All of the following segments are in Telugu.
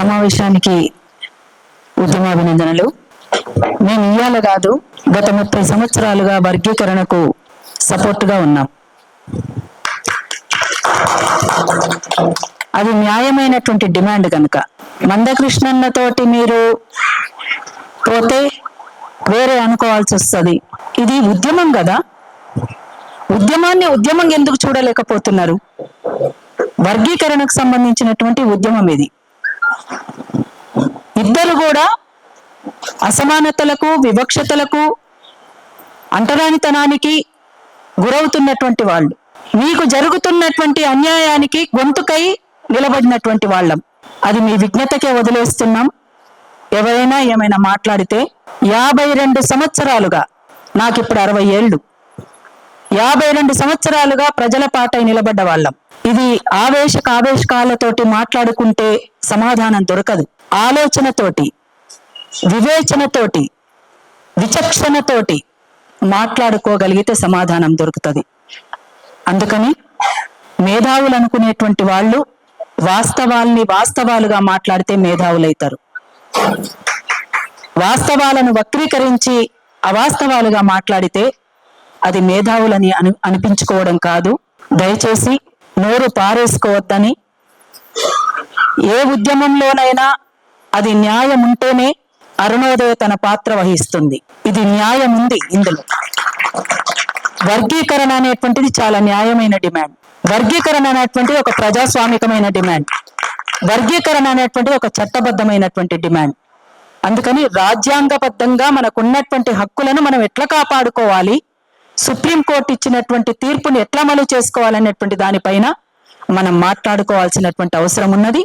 సమావేశానికి ఉద్యమాభినందనలు మేము ఇయ్యాల కాదు గత ముప్పై సంవత్సరాలుగా వర్గీకరణకు సపోర్ట్గా ఉన్నాం. అది న్యాయమైనటువంటి డిమాండ్ కనుక. మందకృష్ణన్నతోటి మీరు పోతే వేరే అనుకోవాల్సి వస్తుంది. ఇది ఉద్యమం కదా? ఉద్యమాన్ని ఉద్యమం ఎందుకు చూడలేకపోతున్నారు? వర్గీకరణకు సంబంధించినటువంటి ఉద్యమం ఇది. కూడా అసమానతలకు వివక్షతలకు అంటరానితనానికి గురవుతున్నటువంటి వాళ్ళు. మీకు జరుగుతున్నటువంటి అన్యాయానికి గొంతుకై నిలబడినటువంటి వాళ్ళం. అది మీ విజ్ఞతకే వదిలేస్తున్నాం. ఎవరైనా ఏమైనా మాట్లాడితే యాభై రెండు సంవత్సరాలుగా నాకు ఇప్పుడు అరవై ఏళ్ళు. యాభై రెండు సంవత్సరాలుగా ప్రజల పాటై నిలబడ్డ వాళ్ళం. ఇది ఆవేశ కావేశకాలతోటి మాట్లాడుకుంటే సమాధానం దొరకదు. ఆలోచనతోటి వివేచనతోటి విచక్షణతోటి మాట్లాడుకోగలిగితే సమాధానం దొరుకుతుంది. అందుకని మేధావులు అనుకునేటువంటి వాళ్ళు వాస్తవాల్ని వాస్తవాలుగా మాట్లాడితే మేధావులైతారు. వాస్తవాలను వక్రీకరించి అవాస్తవాలుగా మాట్లాడితే అది మేధావులని అను అనిపించుకోవడం కాదు. దయచేసి నోరు పారేసుకోవద్దని ఏ ఉద్యమంలోనైనా అది న్యాయం ఉంటేనే అరుణోదయ తన పాత్ర వహిస్తుంది. ఇది న్యాయం ఉంది ఇందులో. వర్గీకరణ అనేటువంటిది చాలా న్యాయమైన డిమాండ్. వర్గీకరణ అనేటువంటిది ఒక ప్రజాస్వామికమైన డిమాండ్. వర్గీకరణ అనేటువంటిది ఒక చట్టబద్ధమైనటువంటి డిమాండ్. అందుకని రాజ్యాంగబద్ధంగా మనకున్నటువంటి హక్కులను మనం ఎట్లా కాపాడుకోవాలి? సుప్రీంకోర్టు ఇచ్చినటువంటి తీర్పుని ఎట్లా అమలు చేసుకోవాలనేటువంటి దానిపైన మనం మాట్లాడుకోవాల్సినటువంటి అవసరం ఉన్నది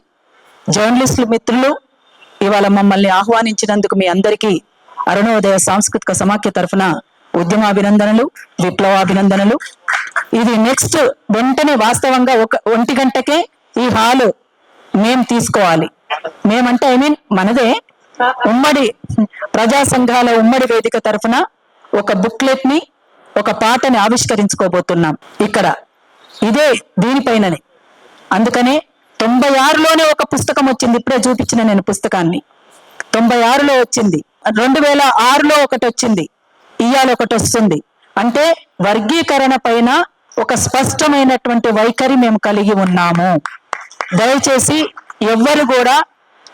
జర్నలిస్టులు మిత్రులు ఇవాళ మమ్మల్ని ఆహ్వానించినందుకు మీ అందరికీ అరుణోదయ సాంస్కృతిక సమాఖ్య తరఫున ఉద్యమాభినందనలు విప్లవాభినందనలు. ఇది నెక్స్ట్ వెంటనే వాస్తవంగా ఒక ఒంటి గంటకే ఈ హాలు మేం తీసుకోవాలి. మేమంటే ఐ మీన్ మనదే. ఉమ్మడి ప్రజా సంఘాల ఉమ్మడి వేదిక తరఫున ఒక బుక్లెట్ని ఒక పాటని ఆవిష్కరించుకోబోతున్నాం ఇక్కడ. ఇదే దీనిపైననే. అందుకనే తొంభై ఆరులోనే ఒక పుస్తకం వచ్చింది. ఇప్పుడే చూపించిన నేను పుస్తకాన్ని. తొంభై ఆరులో వచ్చింది. రెండు వేల ఆరులో ఒకటి వచ్చింది. ఇయాల ఒకటి వస్తుంది. అంటే వర్గీకరణ పైన ఒక స్పష్టమైనటువంటి వైఖరి మేము కలిగి ఉన్నాము. దయచేసి ఎవ్వరు కూడా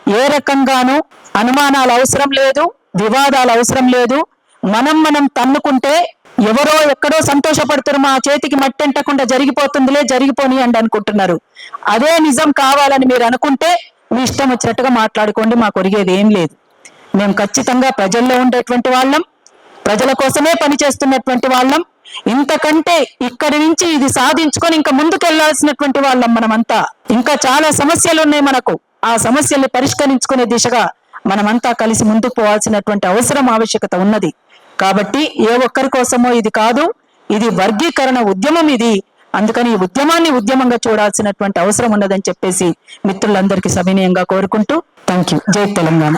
ఏ రకంగానూ అనుమానాలు అవసరం లేదు వివాదాలు అవసరం లేదు. మనం మనం తన్నుకుంటే ఎవరో ఎక్కడో సంతోషపడుతారు మా చేతికి మట్టి అంటకుండా జరిగిపోతుందిలే జరిగిపోని అండి అనుకుంటున్నారు. అదే నిజం కావాలని మీరు అనుకుంటే మీ ఇష్టం వచ్చినట్టుగా మాట్లాడుకోండి మాకు ఒరిగేది ఏం లేదు. మేము ఖచ్చితంగా ప్రజల్లో ఉండేటువంటి వాళ్ళం ప్రజల కోసమే పనిచేస్తున్నటువంటి వాళ్ళం. ఇంతకంటే ఇక్కడి నుంచి ఇది సాధించుకొని ఇంకా ముందుకెళ్ళాల్సినటువంటి వాళ్ళం మనమంతా. ఇంకా చాలా సమస్యలు ఉన్నాయి మనకు. ఆ సమస్యల్ని పరిష్కరించుకునే దిశగా మనమంతా కలిసి ముందుకు పోవాల్సినటువంటి అవసరం ఆవశ్యకత ఉన్నది. కాబట్టి ఏ ఒక్కరి కోసమో ఇది కాదు ఇది వర్గీకరణ ఉద్యమం ఇది. అందుకని ఈ ఉద్యమాన్ని ఉద్యమంగా చూడాల్సినటువంటి అవసరం ఉన్నదని చెప్పేసి మిత్రులందరికీ సవినయంగా కోరుకుంటూ థ్యాంక్ యూ జై తెలంగాణ.